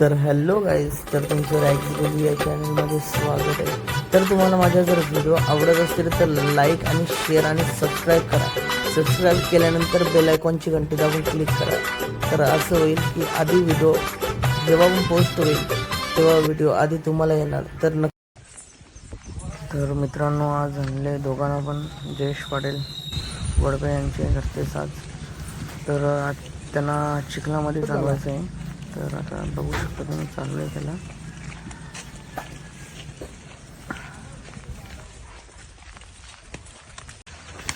तर hello guys तर तुमचं रॅक्स बोली या चॅनलमध्ये स्वागत आहे. तर तुम्हाला माझ्या जर व्हिडिओ आवडत असतील तर लाईक आणि शेअर आणि सबस्क्राईब करा. सबस्क्राईब केल्यानंतर बेल आयकॉनची घंटी दाबून क्लिक करा. तर असं होईल की आधी व्हिडिओ जेव्हा पण पोस्ट होईल तेव्हा व्हिडिओ आधी तुम्हाला येणार. तर नक्की तर मित्रांनो आज आणले दोघांना पण जयेश पाटील वडपे यांचे घरचे साज. तर त्यांना चिखलामध्ये चालवायचं आहे तर आता बघू शकता तुम्ही चालू आहे त्याला.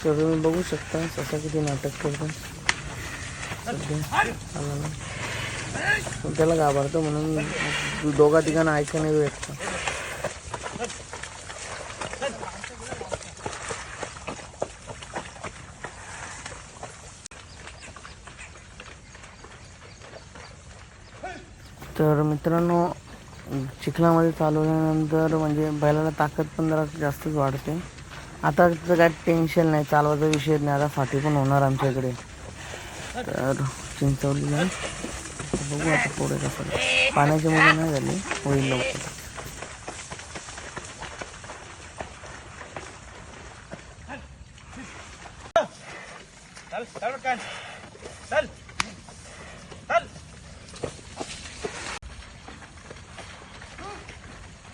तर तुम्ही बघू शकता ससा किती नाटक करतो. त्याला घाबरतो म्हणून दोघा तिघांना ऐकणं नाही भेटतं तर मित्रांनो चिखलामध्ये चालवल्यानंतर म्हणजे बैलाला ताकद पण जरा जास्तच वाढते. आता तर काय टेन्शन नाही चालवायचा विषय नाही आता फाटी पण होणार आमच्याकडे. तर चिंचवलीला बघू आता पुढे कसं पाण्याची मुलं नाही झाली होईल लवकर. चल चल चल चल पटकन चल वीर वीर हा,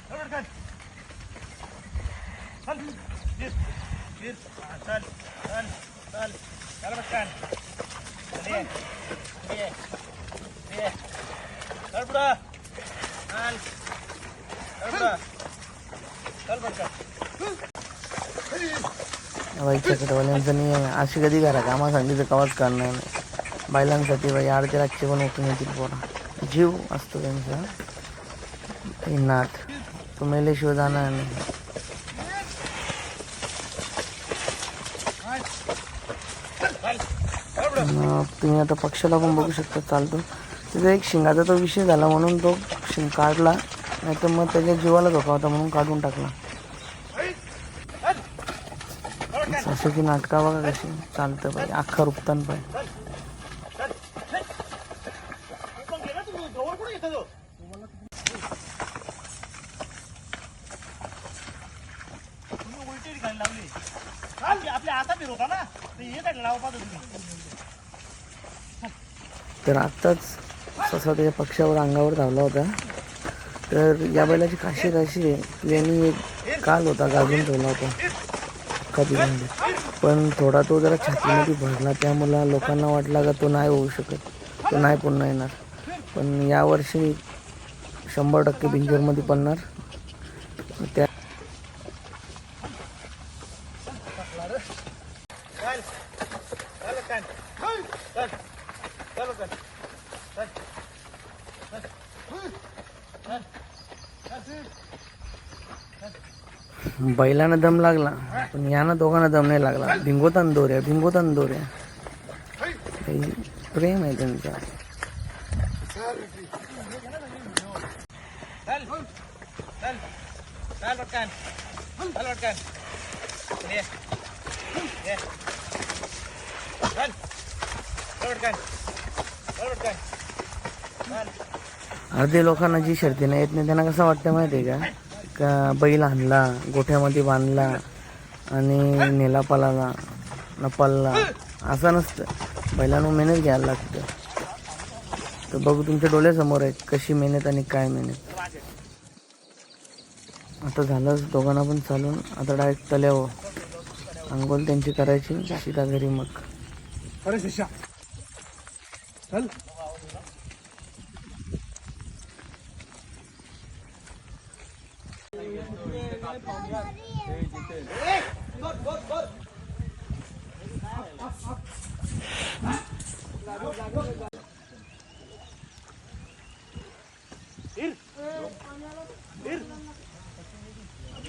चल चल चल चल पटकन चल ये ये ये चल पुढं चल चल पुढं चल पटकन बाईच्या वाल्यांचं नाही आहे. अशी कधी करा कामा सांगितलं कवाच करणार नाही. बायलांसाठी बाई आडते रातचे पण उठून येतील पोरा. जीव असतो त्यांचा. नाथ. तो जाणार नाही. तुम्ही आता पक्षाला पण बघू शकता चालतो. त्याचा एक शिंगाचा तो विषय झाला म्हणून तो शिंग काढला नाही तर मग त्याच्या जीवाला धोका होता म्हणून काढून टाकला. असं की नाटका बघा कशी चालतं पाहिजे अख्खा रुपतान पाहिजे पण गेला तू गवर कुठे घेतो तो तुम्ही उलटी ठिकाणी लावली चाल आपल्या फिरवता ना. ते लावा तर आत्ताच ससा त्याच्या पक्षावर अंगावर धावला होता. तर या बैलाची खासियत अशी आहे यांनी एक काल होता गाजून ठेवला होता. अख्खा पण थोडा तो जरा छातीमध्ये भरला त्यामुळं लोकांना वाटला का तो नाही होऊ शकत तो नाही पुन्हा येणार. पण यावर्षी शंभर टक्के बिंजरमध्ये पडणार. त्या चल चल कान चल चल कान चल बैलानं दम लागला पण यानं दोघांना दम नाही लागला. भिंगोतान दोऱ्या भिंगोतान दोऱ्या प्रेम आहे त्यांचा. चल. अर्धे लोकांना जी शर्ती नाही येत नाही त्यांना कसं वाटतं माहिती आहे का? का बैल आणला गोठ्यामध्ये बांधला आणि नेला पलाला न पल्ला असं नसतं. बैलांना मेहनत घ्यायला लागतं. तर बघू तुमच्या डोळ्यासमोर आहे कशी मेहनत आणि काय मेहनत. आता झालंच दोघांना पण चालून आता डायरेक्ट तल्यावं अंघोल त्यांची करायची सीधा घरी मग. अरे शिष्या. चल.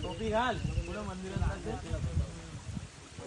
टोपी घाल मंदिरात